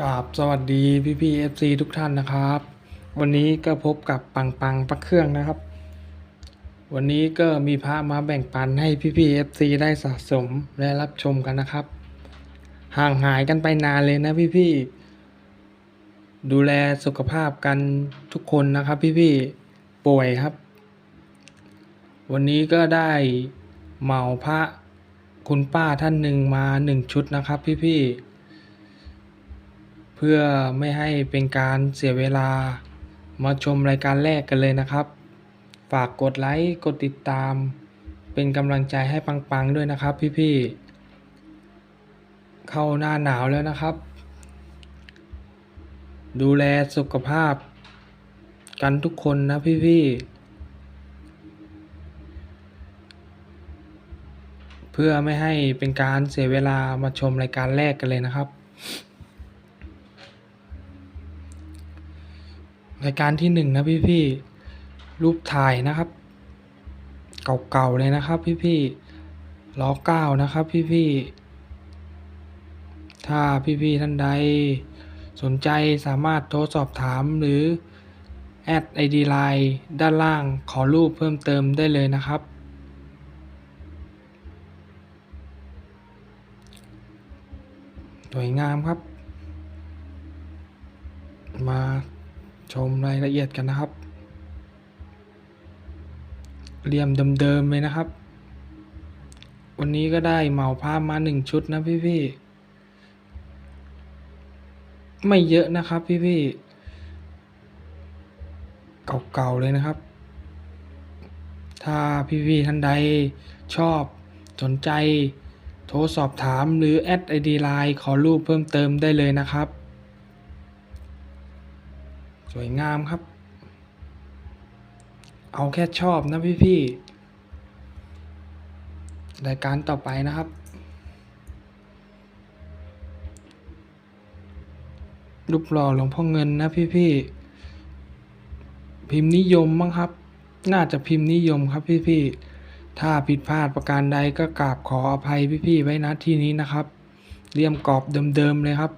กราบสวัสดีพี่พี่เอฟซีทุกท่านนะครับ วันนี้ก็พบกับปังปังปักเครื่องนะครับ วันนี้ก็มีพระมาแบ่งปันให้พี่พี่เอฟซีได้สะสมและรับชมกันนะครับ ห่างหายกันไปนานเลยนะพี่พี่ดูแลสุขภาพกันทุกคนนะครับ พี่พี่ป่วยครับ วันนี้ก็ได้เหมาพระคุณป้าท่านหนึ่งมาหนึ่งชุดนะครับ พี่พี่ พื่อไม่ให้เป็นการเสียเวลา มาชมรายการแรกกันเลยนะครับ ฝากกดไลค์ กดติดตาม เป็นกำลังใจให้ปังๆด้วยนะครับพี่ๆ เข้าหน้าหนาวแล้วนะครับ ดูแลสุขภาพ กันทุกคนนะพี่ๆ เพื่อไม่ให้เป็นการเสียเวลามาชมรายการแรกกันเลยนะครับ รายการที่หนึ่งนะพี่พี่รูปถ่ายนะครับ เก่าๆเลยนะครับ พี่พี่ล้อเก้านะครับ พี่พี่ถ้าพี่พี่ท่านใดสนใจสามารถโทรสอบถามหรือแอดไอดีไลน์ด้านล่างขอรูปเพิ่มเติมได้เลยนะครับ สวยงามครับ มา ชมรายละเอียดกันนะครับ เหลี่ยมเดิมๆเลยนะครับ วันนี้ก็ได้เหมาผ้ามาหนึ่งชุดนะพี่ ๆ ไม่เยอะนะครับพี่ ๆ เก่า ๆ เลยนะครับ ถ้าพี่ ๆ ท่านใดชอบสนใจ โทรสอบถามหรือแอดไอดีไลน์ขอรูปเพิ่มเติมได้เลยนะครับ สวยงามครับ เอาแค่ชอบนะพี่ๆรายการต่อไปนะครับ รูปหล่อหลวงพ่อเงินนะพี่ๆพิมพ์นิยมมั้งครับ น่าจะพิมพ์นิยมครับพี่ๆถ้าผิดพลาดประการใดก็กราบขออภัยพี่ๆไว้ณที่นี้นะครับ เรียมกรอบเดิมๆเลยครับ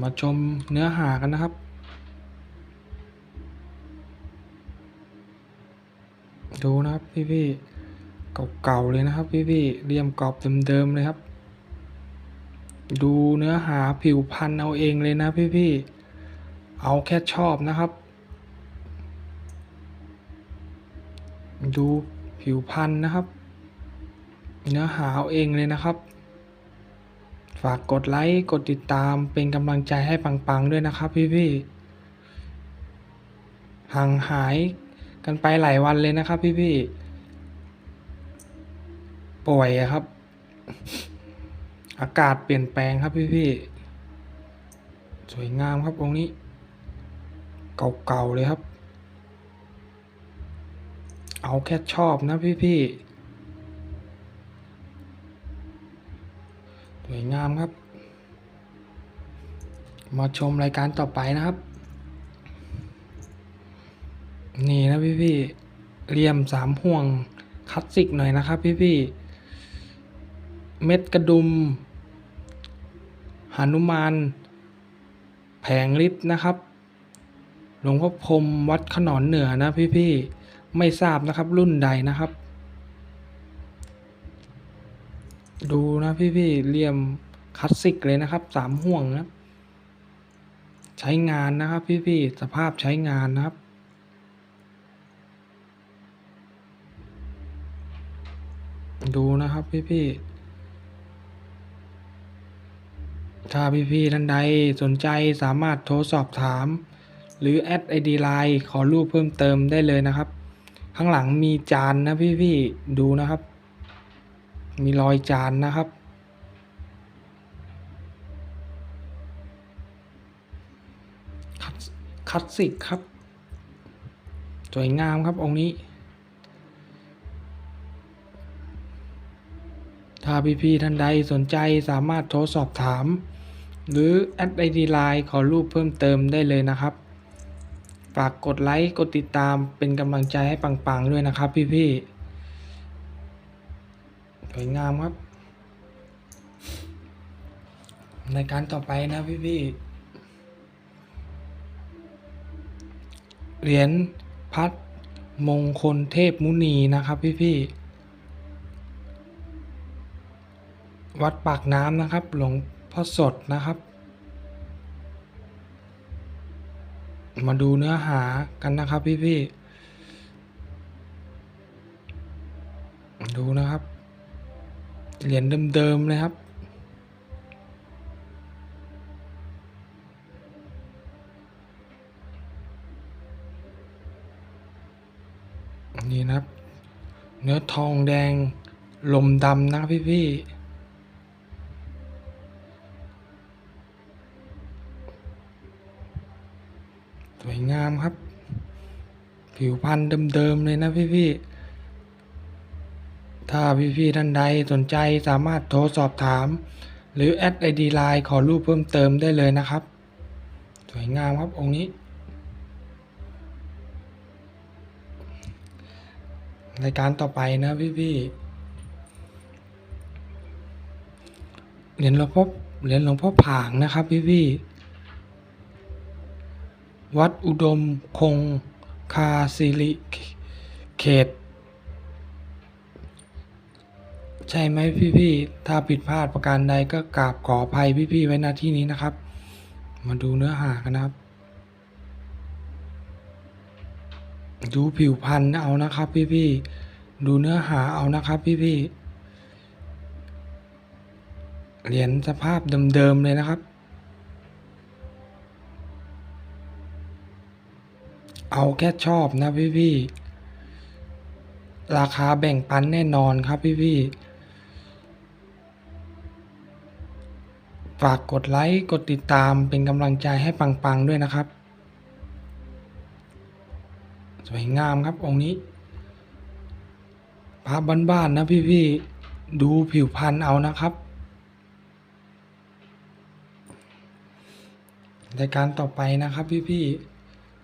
มาชมเนื้อหากันนะครับ ดูนะครับพี่ๆเก่าๆเลยนะครับพี่ๆเรียมกรอบเดิมๆเลยครับ ดูเนื้อหาผิวพันธุ์เอาเองเลยนะพี่ๆเอาแค่ชอบนะครับ ดูผิวพันธุ์นะครับ เนื้อหาเอาเองเลยนะครับ ฝากกดไลค์ กดติดตามเป็นกำลังใจให้ปังๆด้วยนะครับพี่ๆ ห่างหายกันไปหลายวันเลยนะครับพี่ๆ ป่วยครับ อากาศเปลี่ยนแปลงครับพี่ๆ สวยงามครับองค์นี้ เก่าๆเลยครับ เอาแค่ชอบนะพี่ๆ วยงามครับ มาชมรายการต่อไปนะครับ นี่นะพี่ๆเหลี่ยมสามห่วงคลาสสิกหน่อยนะครับพี่ๆเม็ดกระดุมหานุมาน แผงฤทธิ์นะครับ หลวงพ่อพรมวัดขนอนเหนือนะพี่ๆไม่ทราบนะครับรุ่นใดนะครับ ดูนะพี่ๆเหลี่ยมคลาสสิกเลยนะครับสามห่วงนะใช้งานนะครับพี่ๆสภาพใช้งานนะครับ ดูนะครับพี่ๆถ้าพี่ๆท่านใดสนใจสามารถโทรสอบถาม หรือแอดไอดีไลน์ขอรูปเพิ่มเติมได้เลยนะครับ ข้างหลังมีจานนะพี่ๆดูนะครับ มีรอยจานนะครับ คลาสสสิกครับ สวยงามครับองค์นี้ ถ้าพี่ๆท่านใดสนใจสามารถโทรสอบถาม หรือแอดไอดีไลน์ขอรูปเพิ่มเติมได้เลยนะครับ ฝากกดไลค์ กดติดตามเป็นกำลังใจให้ปังๆด้วยนะครับพี่ๆ สวยงามครับ ในการต่อไปนะพี่พี่ๆเหรียญพัดมงคลเทพมุนีนะครับพี่พี่ๆวัดปากน้ำนะครับ หลวงพ่อสดนะครับ มาดูเนื้อหากันนะครับพี่พี่ๆดูนะครับ เหรียญเดิมๆเลยครับ นี่นะครับ เนื้อทองแดงลมดำนะครับพี่พี่ๆสวยงามครับ ผิวพรรณเดิม ๆ เลยนะพี่พี่ๆ ถ้าพี่ๆท่านใดสนใจสามารถโทรสอบถาม หรือแอดไอดีไลน์ขอรูปเพิ่มเติมได้เลยนะครับ สวยงามครับองค์นี้รายการต่อไปนะพี่ๆเหรียญหลวงพ่อเหรียญหลวงพ่อผางนะครับพี่พี่ๆวัดอุดมคงคาสิริเขต ใช่ไหมพี่พี่ๆ ถ้าผิดพลาดประการใดก็กราบขออภัยพี่พี่ๆไว้ณที่นี้นะครับ มาดูเนื้อหากันนะครับ ดูผิวพรรณเอานะครับพี่พี่ๆ ดูเนื้อหาเอานะครับพี่พี่ๆ เหรียญสภาพเดิมๆ เลยนะครับ เอาแค่ชอบนะพี่พี่ๆราคาแบ่งปันแน่นอนครับพี่พี่ ฝากกดไลค์ กดติดตามเป็นกำลังใจให้ปังๆด้วยนะครับ สวยงามครับองค์นี้พระบ้านๆนะพี่ๆ ดูผิวพรรณเอานะครับรายการต่อไปนะครับพี่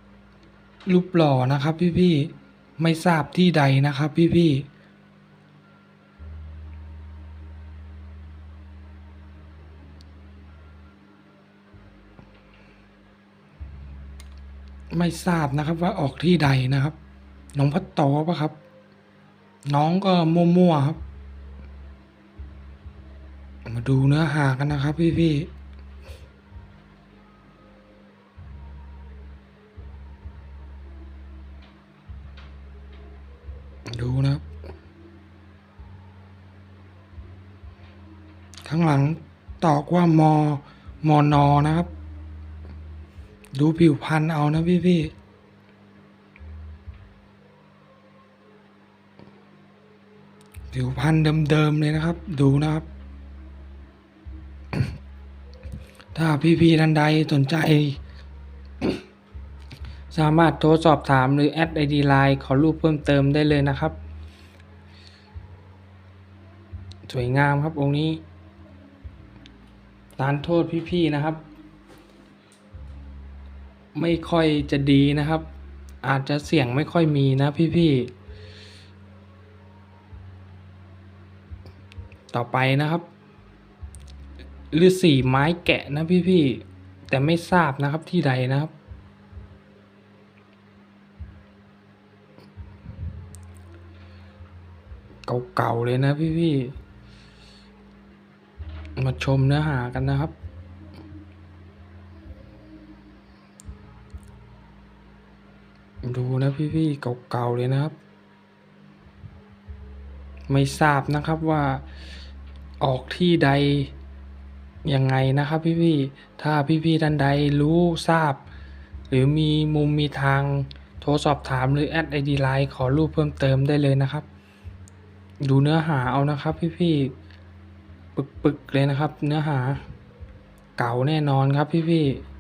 ๆรูปหล่อนะครับพี่ๆ ไม่ทราบที่ใดนะครับพี่ๆ ไม่ทราบนะครับว่าออกที่ใดนะครับหลวงพ่อโตปะครับ น้องก็มั่วๆครับ มาดูเนื้อหากันนะครับ พี่ๆดูนะครับ ข้างหลังตอกว่ามอมอนอนะครับ ดูผิวพรรณเอานะพี่ๆผิวพรรณเดิมๆเลยนะครับ ดูนะครับ ถ้าพี่ๆท่านใดสนใจ สามารถโทรสอบถามหรือแอดไอดีไลน์ขอรูปเพิ่มเติมได้เลยนะครับ สวยงามครับองค์นี้ทานโทษพี่ๆนะครับ ไม่ค่อยจะดีนะครับ อาจจะเสียงไม่ค่อยมีนะพี่ๆ ต่อไปนะครับฤาษีไม้แกะนะพี่ๆ แต่ไม่ทราบนะครับที่ใดนะครับ เก่าๆเลยนะพี่ๆ มาชมเนื้อหากันนะครับ ดูนะพี่ๆเก่าๆเลยนะครับ ไม่ทราบนะครับว่าออกที่ใดยังไงนะครับพี่ๆถ้าพี่ๆท่านใดรู้ทราบ หรือมีมุมมีทางโทรสอบถามหรือแอดไอดีไลน์ขอรูปเพิ่มเติมได้เลยนะครับ ดูเนื้อหาเอานะครับพี่ๆปึกๆเลยนะครับ เนื้อหาเก่าแน่นอนครับพี่ๆ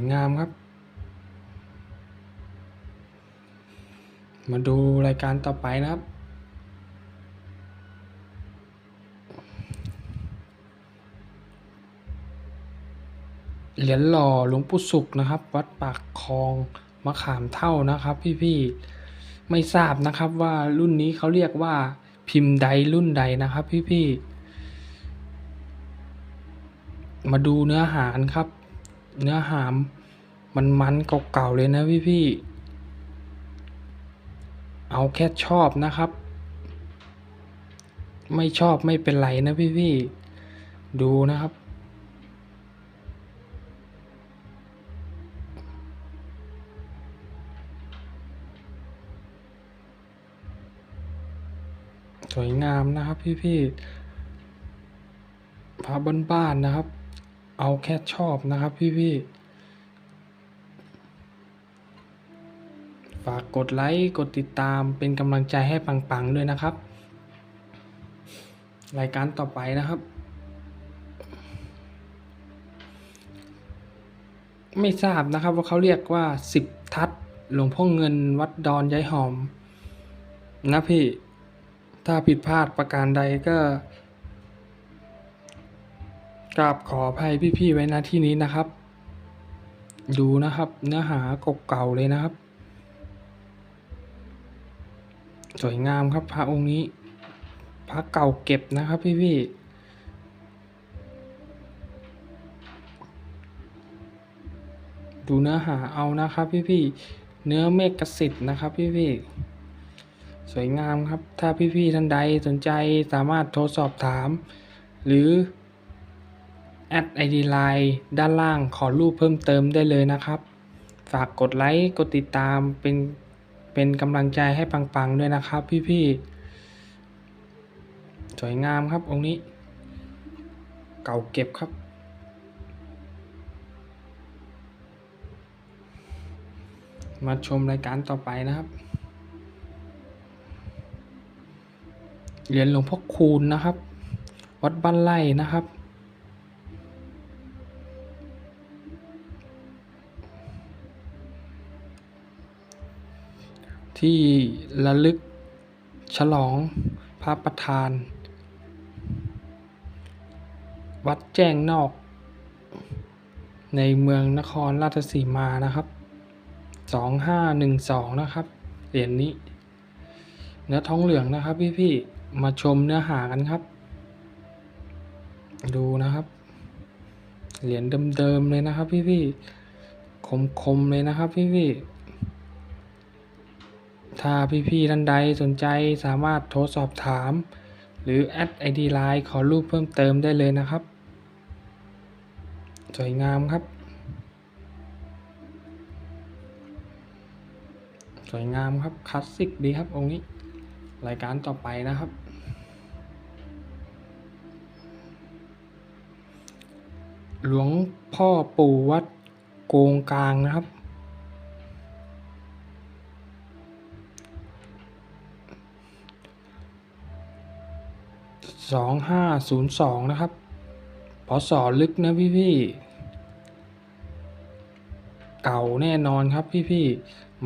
วยงามครับ มาดูรายการต่อไปนะครับ เหรียญหล่อหลวงปู่ศุกร์นะครับ วัดปากคลองมะขามเท่านะครับ พี่ๆไม่ทราบนะครับว่ารุ่นนี้เขาเรียกว่าพิมพ์ใดรุ่นใดนะครับ พี่ๆมาดูเนื้อหากันครับ เนื้อหามมันมันเก่าๆเลยนะพี่ๆเอาแค่ชอบนะครับ ไม่ชอบไม่เป็นไรนะพี่ๆดูนะครับสวยงามนะครับพี่ๆพาบ้านๆนะครับ เอาแค่ชอบนะครับพี่ๆฝากกดไลค์กดติดตามเป็นกำลังใจให้ปังๆด้วยนะครับ รายการต่อไปนะครับ ไม่ทราบนะครับว่าเขาเรียกว่าสิบทัศหลวงพ่อเงินวัดดอนย้ายหอม นะพี่ ถ้าผิดพลาดประการใดก็ ราบขออภัยพี่ๆไว้ณที่นี้นะครับ ดูนะครับ เนื้อหาเก่าๆเลยนะครับ สวยงามครับพระองค์นี้พระเก่าเก็บนะครับพี่ๆดูเนื้อหาเอานะครับพี่ๆเนื้อเมฆกสิทธ์นะครับพี่ๆสวยงามครับ ถ้าพี่ๆท่านใดสนใจสามารถโทรสอบถาม หรือ แอดไอดีไลน์ด้านล่างขอรูปเพิ่มเติมได้เลยนะครับ ฝากกดไลค์ กดติดตามเป็นเป็นกำลังใจให้ปังๆ ด้วยนะครับพี่ๆ สวยงามครับองค์นี้ เก่าเก็บครับ มาชมรายการต่อไปนะครับ เหรียญหลวงพ่อคูณนะครับ วัดบ้านไร่นะครับ ที่ระลึกฉลองพระประธาน วัดแจ้งนอก ในเมืองนครราชสีมานะครับสองห้าหนึ่งสองนะครับ เหรียญนี้ เนื้อทองเหลืองนะครับพี่ๆมาชมเนื้อหากันครับ ดูนะครับ เหรียญเดิมๆเลยนะครับพี่ๆคมๆเลยนะครับพี่ๆ ถ้าพี่ๆท่านใดสนใจสามารถโทรสอบถาม หรือแอดไอดีไลน์ขอรูปเพิ่มเติมได้เลยนะครับ สวยงามครับ สวยงามครับคลาสสิกดีครับองค์นี้ รายการต่อไปนะครับหลวงพ่อปู่วัดโกงกลางนะครับ สองห้าศูนย์สองนะครับพศลึกนะพี่พี่เก่าแน่นอนครับพี่พี่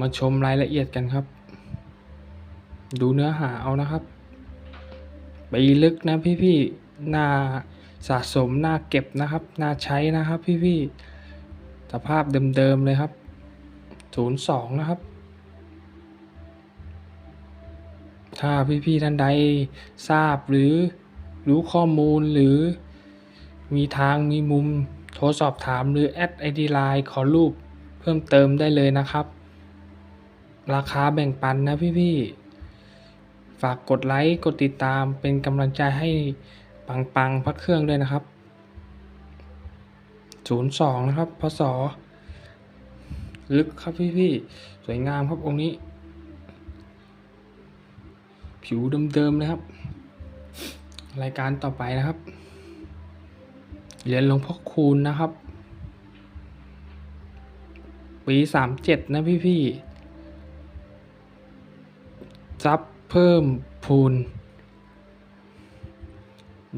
มาชมรายละเอียดกันครับ ดูเนื้อหาเอานะครับปีลึกนะพี่พี่น่าสะสมน่าเก็บนะครับน่าใช้นะครับพี่พี่สภาพเดิมๆเลยครับศูนย์สองนะครับ ถ้าพี่ๆท่านใดทราบหรือรู้ข้อมูลหรือมีทางมีมุมโทรสอบถามหรือแอดไอดีไลน์ขอรูปเพิ่มเติมได้เลยนะครับ ราคาแบ่งปันนะพี่ๆ ฝากกดไลค์กดติดตามเป็นกำลังใจให้ปังปังๆพักเครื่องด้วยนะครับ 02 นะครับพศลึกครับพี่ๆ สวยงามครับองค์นี้ ผิวเดิมๆเลยครับ รายการต่อไปนะครับ เหรียญหลวงพ่อคูณนะครับ ปีสามเจ็ดนะพี่พี่ๆซับเพิ่มพูน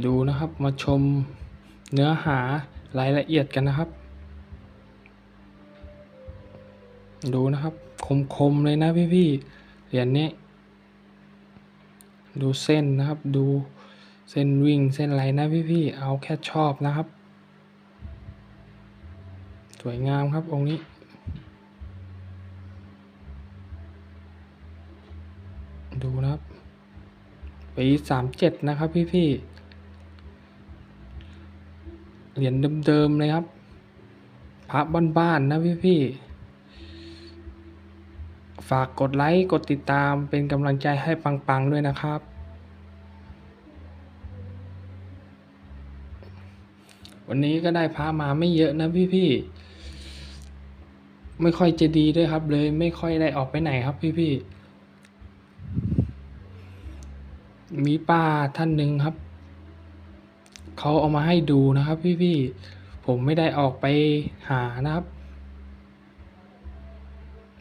ดูนะครับมาชมเนื้อหารายละเอียดกันนะครับ ดูนะครับ คมๆเลยนะพี่พี่ๆเหรียญนี้ ดูเส้นนะครับ ดูเส้นวิ่งเส้นอะไรนะพี่พี่ๆเอาแค่ชอบนะครับ สวยงามครับองค์นี้ดูนะครับปีสามเจ็ดนะครับพี่พี่ๆเหรียญเดิมๆเลยครับ พระบ้านๆนะพี่พี่ๆ ฝากกดไลค์ กดติดตามเป็นกำลังใจให้ปังๆด้วยนะครับ วันนี้ก็ได้พระมาไม่เยอะนะพี่ๆ ไม่ค่อยจะดีด้วยครับ เลยไม่ค่อยได้ออกไปไหนครับพี่ๆ มีป้าท่านหนึ่งครับ เขาเอามาให้ดูนะครับพี่ๆ ผมไม่ได้ออกไปหานะครับ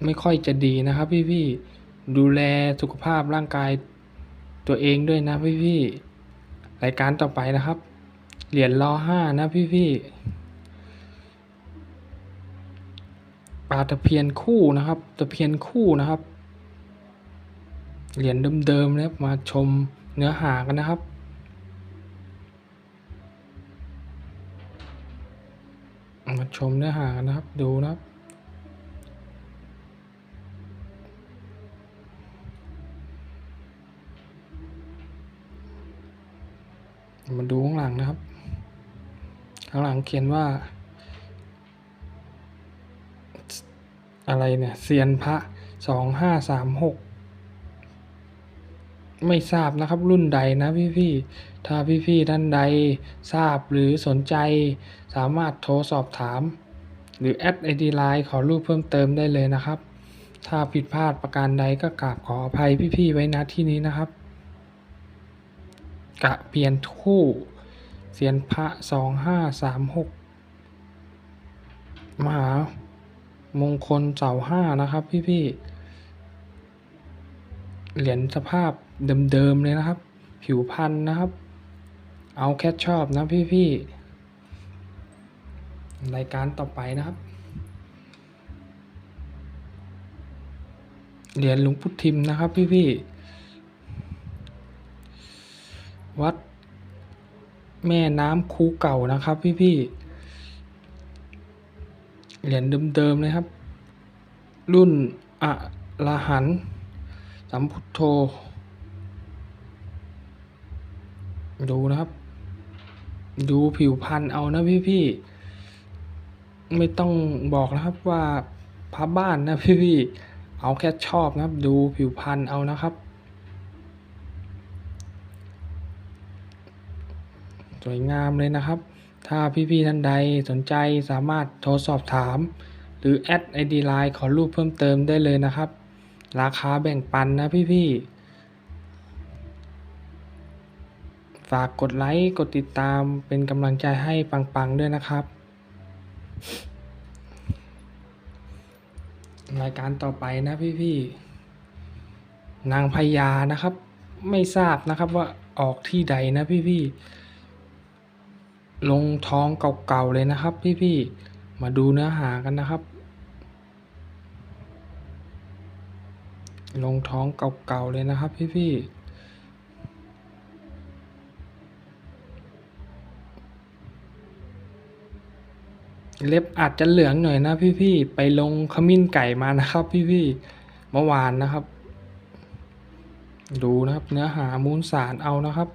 ไม่ค่อยจะดีนะครับพี่พี่ๆดูแลสุขภาพร่างกายตัวเองด้วยนะพี่พี่ๆรายการต่อไปนะครับ เหรียญรอห้านะพี่พี่ๆปลาตะเพียนคู่นะครับ ตะเพียนคู่นะครับ เหรียญเดิมๆนะครับมาชมเนื้อหากันนะครับมาชมเนื้อหากันนะครับ ดูนะครับ มาดูข้างหลังนะครับ ข้างหลังเขียนว่า อะไรเนี่ยเซียนพระสองห้าสามหกไม่ทราบนะครับรุ่นใดนะพี่พี่ถ้าพี่พี่ท่านใดทราบหรือสนใจ สามารถโทรสอบถาม หรือแอดไอดีไลน์ขอรูปเพิ่มเติมได้เลยนะครับ ถ้าผิดพลาดประการใดก็กราบขออภัยพี่ๆไว้ณที่นี้นะครับ กะเปลี่ยนคู่เสียนพระสองห้าสามหกมหามงคลเสาห้านะครับพี่ๆเหรียญสภาพเดิมๆเลยนะครับ ผิวพันธุ์นะครับ เอาแค่ชอบนะพี่ๆรายการต่อไปนะครับเหรียญหลวงพุทธิมนะครับพี่ๆ วัด แม่น้ำคูเก่านะครับพี่ๆเหรียญเดิมๆเลยครับ รุ่นอะลาหันสัมพุทโธ ดูนะครับ ดูผิวพันธุ์เอานะพี่ๆไม่ต้องบอกนะครับว่าพระบ้านนะพี่ๆเอาแค่ชอบนะครับ ดูผิวพันธุ์เอานะครับ สวยงามเลยนะครับ ถ้าพี่ๆท่านใดสนใจสามารถโทรสอบถาม หรือแอดไอดีไลน์ขอรูปเพิ่มเติมได้เลยนะครับ ราคาแบ่งปันนะพี่ๆฝากกดไลค์กดติดตามเป็นกำลังใจให้ปังๆด้วยนะครับ รายการต่อไปนะพี่ๆนางพญานะครับ ไม่ทราบนะครับว่าออกที่ใดนะพี่ๆ ลงท้องเก่าๆเลยนะครับ พี่ๆ มาดูเนื้อหากันนะครับ ลงท้องเก่าๆเลยนะครับ พี่ๆเล็บอาจจะเหลืองหน่อยนะพี่ๆ ไปลงขมิ้นไก่มานะครับ พี่ๆ เมื่อวานนะครับ ดูนะครับเนื้อหามูลสารเอานะครับ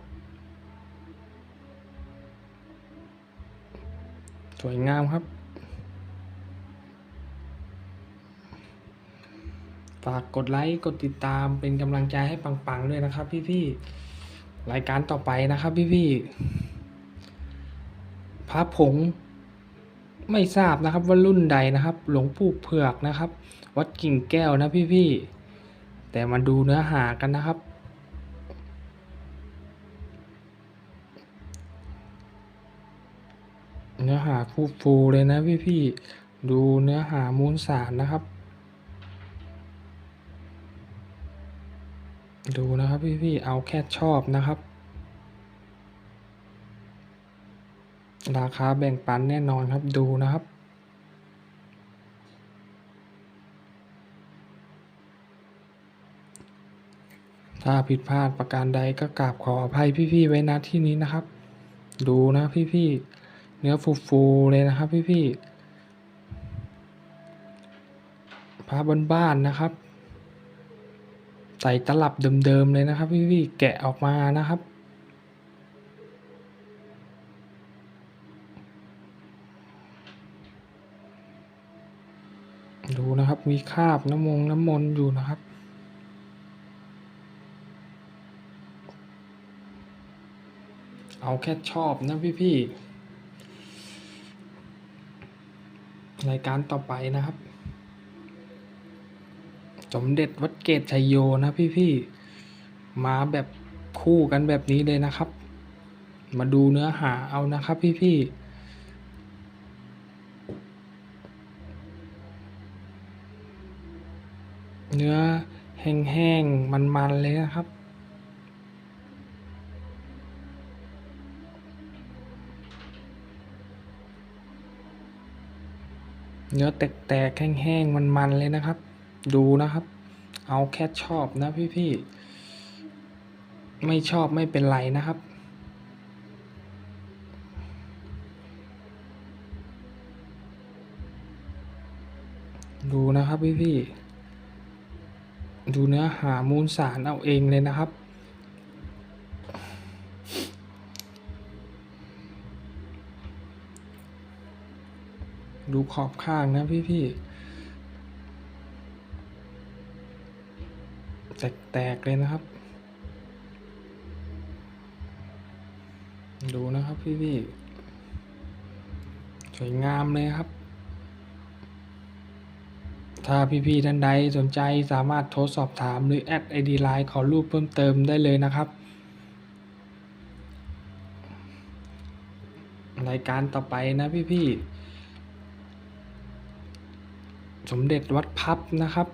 สวยงามครับ ฝากกดไลค์ กดติดตามเป็นกำลังใจให้ปังๆด้วยนะครับ พี่ๆ รายการต่อไปนะครับพี่ๆพระผงไม่ทราบนะครับว่ารุ่นใดนะครับ หลวงปู่เผือกนะครับ วัดกิ่งแก้วนะพี่ๆ แต่มาดูเนื้อหากันนะครับ เนื้อหาฟูฟูเลยนะพี่ๆดูเนื้อหามูลสารนะครับ ดูนะครับพี่ๆเอาแค่ชอบนะครับ ราคาแบ่งปันแน่นอนครับดูนะครับถ้าผิดพลาดประการใดก็กราบขออภัยพี่ๆไว้ณที่นี้นะครับ ดูนะพี่ๆ เนื้อฟูๆเลยนะครับพี่ๆพระบ้านๆนะครับ ใส่ตลับเดิมๆเลยนะครับพี่ๆแกะออกมานะครับดูนะครับมีคราบน้ำมงน้ำมนต์อยู่นะครับ เอาแค่ชอบนะพี่ๆ รายการต่อไปนะครับ สมเด็จวัดเกตชัยโยนะพี่ๆมาแบบคู่กันแบบนี้เลยนะครับ มาดูเนื้อหาเอานะครับพี่ๆเนื้อแห้งๆ มันๆ เลยนะครับ เนื้อแตกๆแห้งๆมันๆเลยนะครับ ดูนะครับ เอาแค่ชอบนะพี่ๆไม่ชอบไม่เป็นไรนะครับดูนะครับพี่ๆดูเนื้อหามูลสารเอาเองเลยนะครับ ดูขอบข้างนะพี่ๆแตกๆเลยนะครับ ดูนะครับพี่ๆสวยงามเลยครับ ถ้าพี่ๆท่านใดสนใจสามารถโทรสอบถามหรือแอดไอดีไลน์ขอรูปเพิ่มเติมได้เลยนะครับรายการต่อไปนะพี่ๆ สมเด็จวัดพับนะครับ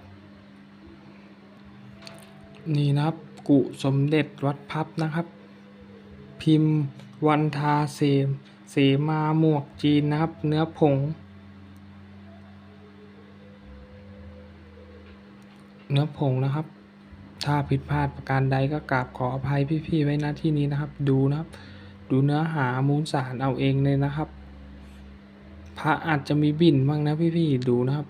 นี่นะครับกุสมเด็จวัดพับนะครับ พิมพ์วันทาเสมเสมาหมวกจีนนะครับ เนื้อผง เนื้อผงนะครับ ถ้าผิดพลาดประการใดก็กราบขออภัยพี่ๆไว้ณที่นี้นะครับ ดูนะครับ ดูเนื้อหามูลสารเอาเองเลยนะครับ พระอาจจะมีบิ่นบ้างนะพี่ๆดูนะครับ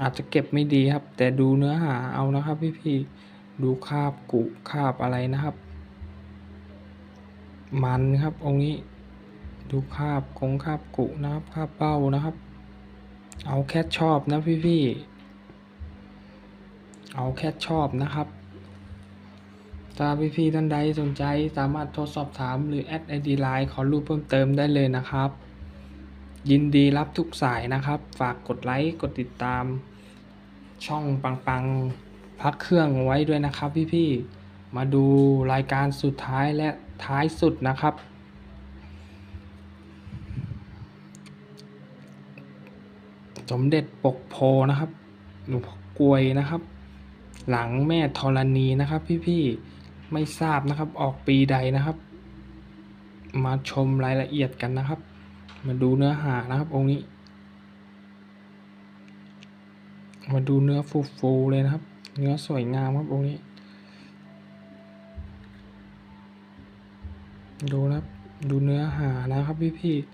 อาจจะเก็บไม่ดีครับ แต่ดูเนื้อหาเอานะครับพี่ๆดูคาบกุคาบอะไรนะครับ มันครับองค์นี้ ดูคาบกงคาบกุนะครับคาบเป้านะครับ เอาแค่ชอบนะพี่ๆเอาแค่ชอบนะครับถ้าพี่ๆท่านใดสนใจสามารถโทรสอบถามหรือแอดไอดีไลน์ขอรูปเพิ่มเติมได้เลยนะครับ ยินดีรับทุกสายนะครับ ฝากกดไลค์ กดติดตาม ช่องปังปังพักเครื่องไว้ด้วยนะครับพี่ๆ มาดูรายการสุดท้ายและท้ายสุดนะครับ สมเด็จปกโพนะครับ หลวงพ่อกวยนะครับ หลังแม่ธรณีนะครับ พี่ๆ ไม่ทราบนะครับ ออกปีใดนะครับ มาชมรายละเอียดกันนะครับ มาดูเนื้อหานะครับ องค์นี้ มาดูเนื้อฟูๆเลยนะครับ เนื้อสวยงามครับองค์นี้ ดูนะครับ ดูเนื้อหานะครับพี่ๆ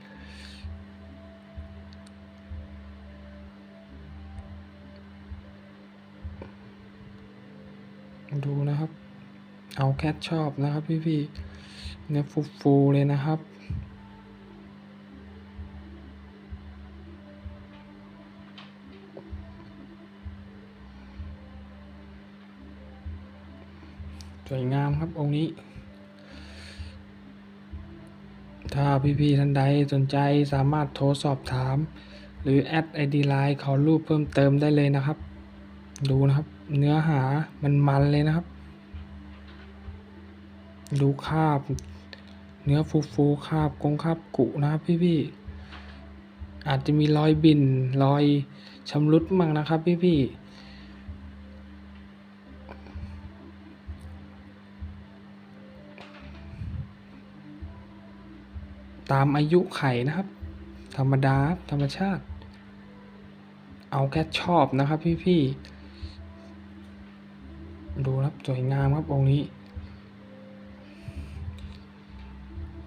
ดูนะครับ เอาแค่ชอบนะครับพี่ๆเนื้อฟูๆเลยนะครับ วยงามครับองค์นี้ ถ้าพี่ๆท่านใดสนใจสามารถโทรสอบถาม หรือแอดไอดีไลน์ขอรูปเพิ่มเติมได้เลยนะครับ ดูนะครับ เนื้อหามันมันเลยนะครับ ดูคาบ เนื้อฟูฟูๆคาบกงคาบกุนะครับพี่ๆอาจจะมีรอยบินรอยชำรุดมั่งนะครับพี่ๆ ตามอายุไข่นะครับ ธรรมดาธรรมชาติ เอาแค่ชอบนะครับพี่ๆดูครับสวยงามครับองค์นี้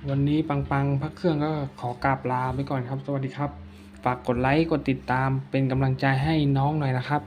วันนี้ปังปังพักเครื่องก็ขอกราบลาไปก่อนครับ สวัสดีครับ ฝากกดไลค์กดติดตามเป็นกำลังใจให้น้องหน่อยนะครับ